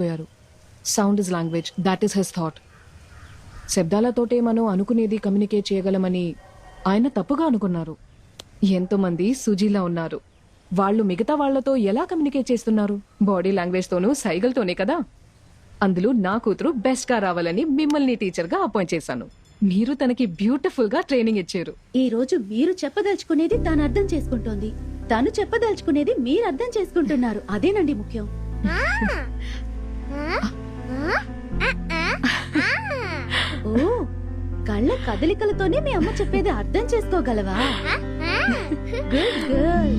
పోయారు sound is language that is his thought శబ్దాలతోటే మనం అనుకునేది కమ్యూనికేట్ చేయగలమని ఆయన తప్పుగా అనుకున్నారు. ఎంతో మంది సుజీలా ఉన్నారు. వాళ్ళు మిగతా వాళ్ళతో ఎలా కమ్యూనికేట్ చేస్తున్నారు? బాడీ లాంగ్వేజ్ తోనూ సైగల్తోనే కదా? అందులో నా కూతురు బెస్ట్గా రావాలని మిమ్మల్ని టీచర్గా అపాయింట్ చేశాను. మీరు తనకి బ్యూటిఫుల్గా ట్రైనింగ్ ఇచ్చారు. ఈ రోజు మీరు చెప్పదలుచుకునేది తాను అర్థం చేసుకుంటోంది. తను చెప్పదలుచుకునేది మీరు అర్థం చేసుకుంటున్నారు. అదేనండి ముఖ్యం. ఓ కళ్ళ కదలికలతోనే మీ అమ్మ చెప్పేది అర్థం చేసుకోగలవా? Good girl